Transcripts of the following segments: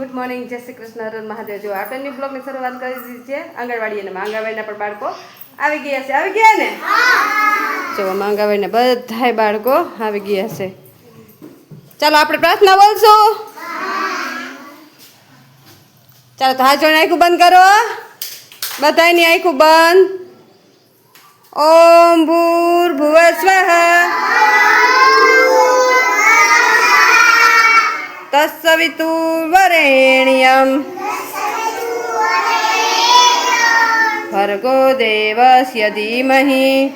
Good morning જય શ્રી કૃષ્ણ હરણ મહાદેવ. જો આપણે ન્યુ બ્લોગની શરૂઆત કરી દીધી છે આંગણવાડી અને આંગણવાડીના પણ બાળકો. આવી ગયા છે આવી ગયા ને? જો આંગણવાડીના બધાય બાળકો આવી ગયા છે. ચાલો આપણે પ્રાર્થના બોલશું. ચાલો તો હાજર આખું બંધ કરો. બધાની આખું બંધ. ઓમ ભૂર ભુવ સ્વઃ તત્સવિતુર્વરેણ્યમ ભર્ગો દેવસ્ય ધીમહિ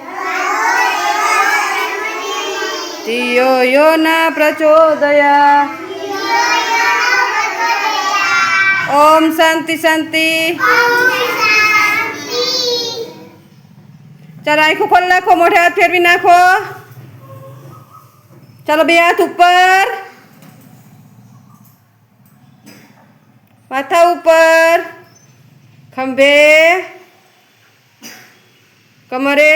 ધિયો યો ન પ્રચોદયા ઓમ શાંતિ શાંતિ ચાલો આખું ખોલ નાખો મોઢે ફેરવી નાખો ચાલો બે હાથ ઉપર માથા ઉપર, ખંભે, કમરે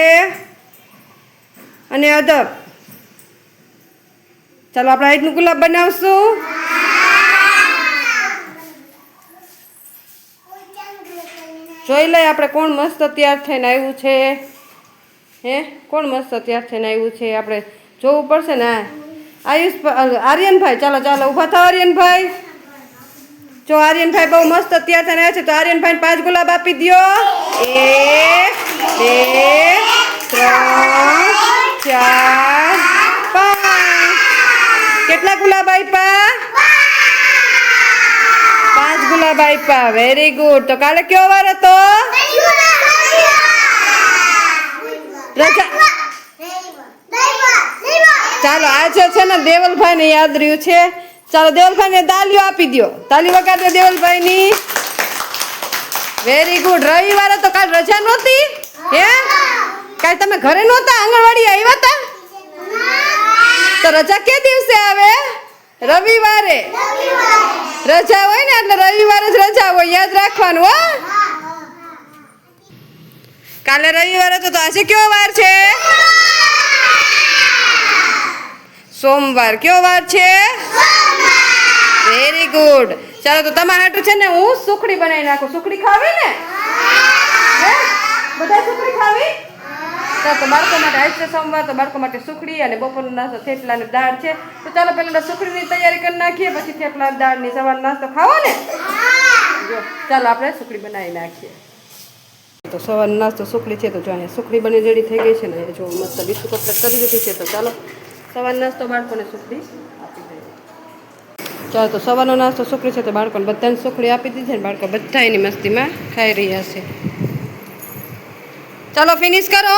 અને અદબ ચાલો આપણે હાઈટનું ગુલાબ બનાવશું. જોઈ લઈએ આપણે કોણ મસ્ત તૈયાર થઈને આવ્યું છે. હે, કોણ મસ્ત તૈયાર થઈને આવ્યું છે? આપણે જોવું પડશે ને. આયુષ આર્યનભાઈ, ચાલો ચાલો, ઊભા થાવ આર્યનભાઈ. જો આર્યનભાઈ બહુ મસ્ત તૈયાર થઈને આવ્યા છે, તો આર્યનભાઈને પાંચ ગુલાબ આપી દ્યો. એક, બે, ત્રણ, ચાર, પાંચ. કેટલા ગુલાબ આપ્યા પાંચ ગુલાબ આપ્યા વેરી ગુડ તો કાલે કયો વાર હતો? ચાલો, આજે છે ને દેવલભાઈ ને યાદ રહ્યું છે. ચાલો દેવલભાઈને તાલીઓ આપી દો તાલી વગાડજો દેવલભાઈની. વેરી ગુડ રવિવારે તો કાલ રજા નહોતી? હે? કાલ તમે ઘરે નહોતા? આંગણવાડી આવ્યા હતા તો રજા કે દિવસે આવે? રવિવારે. રજા હોય ને, એટલે રવિવારે જ રજા હોય. યાદ રાખવાનું, હો. કાલે રવિવારે તો આજે કયો વાર છે? સોમવાર. કયો વાર છે? વેરી ગુડ ચાલો, તો તમારા હાટું છે ને, હું સુખડી બનાવી નાખું. સુખડી ખાવી ને? બધા સુખડી ખાવી? તો બાળકો માટે આજ છે સોમવાર તો બાળકો માટે સુખડી અને બપોરનો નાસ્તો થેપલા દાળ છે. તો ચાલો, પહેલા સુખડીની તૈયારી કરી નાખીએ, પછી થેપલા દાળની સવારનો નાસ્તો ખાવો ને? જો, ચાલો, આપણે સુખડી બનાવી નાખીએ. તો સવારનો નાસ્તો સુખડી છે, તો જો અહીંયા સુખડી બની રેડી થઈ ગઈ છે ને જો મસ્ત બીસું કપલેટ કરી દીધું છે, તો ચાલો. સવારનો નાસ્તો બાળકોને સુખડી. ચાલો તો સવારનો નાસ્તો સુખડી છે તો બાળકોને બધાને સુખડી આપી દીધી ને બાળકો બધા એની મસ્તીમાં ખાઈ રહ્યા છે. ચાલો ફિનિશ કરો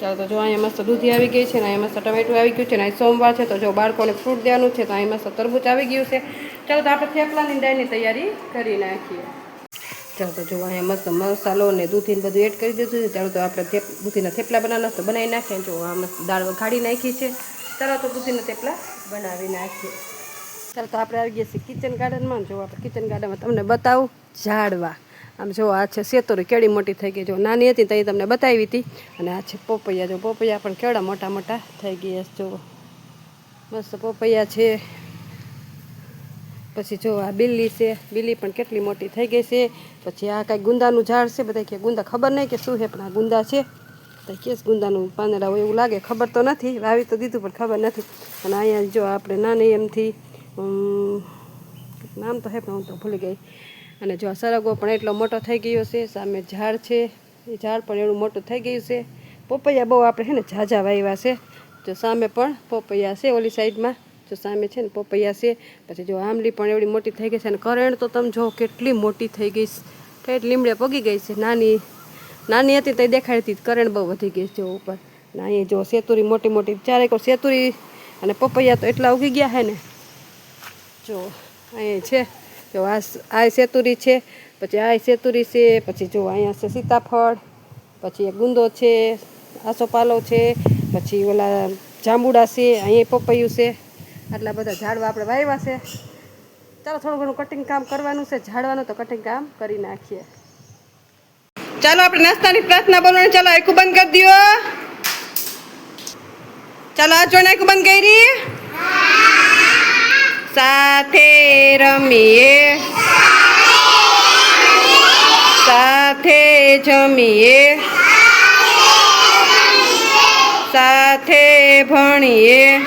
ચાલો તો જો અહીંયા મસ્ત દૂધી આવી ગઈ છે ને અહીંયા મસ્ત ટમેટું આવી ગયું છે ને અહીં સોમવાર છે તો જો બાળકોને ફ્રૂટ દેવાનું છે તો અહીં મસ્ત તરબૂચ આવી ગયું છે. ચાલો તો આપણે થેપલાની ડાયની તૈયારી કરી નાખીએ. ચાલો તો જો અહીંયા મસ્ત મસાલો ને દૂધીને બધું એડ કરી દીધું છે. ચાલો તો આપણે દૂધીના થેપલા બનાવવાના તો બનાવી નાખીએ. જો આ મસ્ત દાળ વઘાડી નાખી છે. ચાલો તો દૂધીના થેપલા બનાવી નાખીએ. ચાલો તો આપણે આવી ગયા છીએ કિચન ગાર્ડનમાં જો આપણે કિચન ગાર્ડનમાં તમને બતાવું ઝાડવા. આમ જો આ છે સેતોરી કેળી મોટી થઈ ગઈ. જો નાની હતી તો એ તમને બતાવી હતી. અને આ છે પોપૈયા. જો પોપૈયા પણ કેળા મોટા મોટા થઈ ગયા જો મસ્ત પોપૈયા છે. પછી જો આ બિલ્લી છે, બિલ્લી પણ કેટલી મોટી થઈ ગઈ છે. પછી આ કાંઈ ગુંદાનું ઝાડ છે બધા કે ગુંદા ખબર નહીં કે શું છે, પણ આ ગુંદા છે. તો કેસ ગુંદાનું પાંદડા હોય એવું લાગે, ખબર તો નથી, વાવી તો દીધું, પણ ખબર નથી. અને અહીંયા જો આપણે નાની એમથી નામ તો હે, પણ હું તો ભૂલી ગઈ. અને જો આ સરગવો પણ એટલો મોટો થઈ ગયો છે, સામે ઝાડ છે, એ ઝાડ પણ એવું મોટું થઈ ગયું છે. પોપૈયા બહુ આપણે છે ને ઝાઝા વાવ્યા છે. જો સામે પણ પોપૈયા છે ઓલી સાઈડમાં. જો સામે છે ને પપૈયા છે, પછી જો આંબલી પણ એવડી મોટી થઈ ગઈ છે અને કરેણ તો તમે જો કેટલી મોટી થઈ ગઈ છે. લીમડે પગી ગઈ છે. નાની નાની હતી તો દેખાડી હતી, કરેણ બહુ વધી ગઈ છે ઉપર. ના અહીંયા જો સેતુરી મોટી મોટી ચારેક સેતુરી અને પપૈયા તો એટલા ઉગી ગયા છે ને. જો અહીંયા છે, જો આ આ સેતુરી છે, પછી આ સેતુરી છે, પછી જો અહીંયા છે સીતાફળ, પછી એક ગુંદો છે આસોપાલો છે, પછી ઓલા જાંબુડા છે, અહીંયા પપૈયું છે. આટલા બધા ઝાડવા આપણે વાવ્યા છે. ચાલો, થોડું ઘણું કટિંગ કામ કરવાનું છે. ઝાડવાનું તો કટિંગ કામ કરી નાખીએ. ચાલો, આપણે નાસ્તાની પ્રાર્થના બોલવાની ચાલો, આખું બંધ કરી દો. ચાલો, આ જોઈને આખું બંધ કરી. સાથે રમીએ. સાથે જમીએ. સાથે ભણીએ.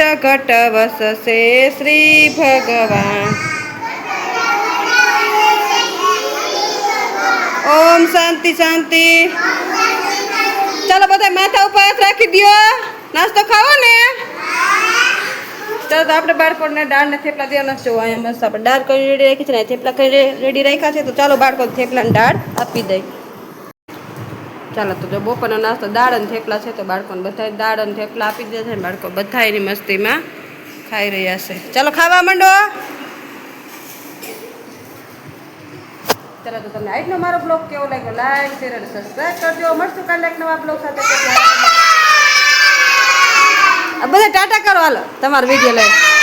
ઘટ વસશે શ્રી ભગવાન ઓમ શાંતિ શાંતિ ચાલો બધા માથા ઉપર હાથ રાખી દ્યો નાસ્તો ખાવો ને ચાલો તો આપણે બાળકોને દાળ ને થેપલા દેવાના છો. અહીંયા મસ્ત આપણે દાળ કરી રેડી રાખી છે ને થેપલા કરી રેડી રાખ્યા છે, તો ચાલો બાળકો થેપલા દાળ આપી દઈ ચાલો તો જો બપોરનો નાસ્તો દાળ અને થેપલા છે તો બાળકોને બધા દાળ અને થેપલા આપી દે છે બાળકો બધા એની મસ્તીમાં ખાઈ રહ્યા છે. ચાલો ખાવા માંડો. ચાલો તો તમને આજનો મારો બ્લોગ કેવો લાગ્યો? લાઈક શેર અને સબસ્ક્રાઈબ કરજો. મળશું કાલે એક નવા બ્લોગ સાથે. બધા ટાટા કરો હાલો. તમારો વીડિયો લઈ.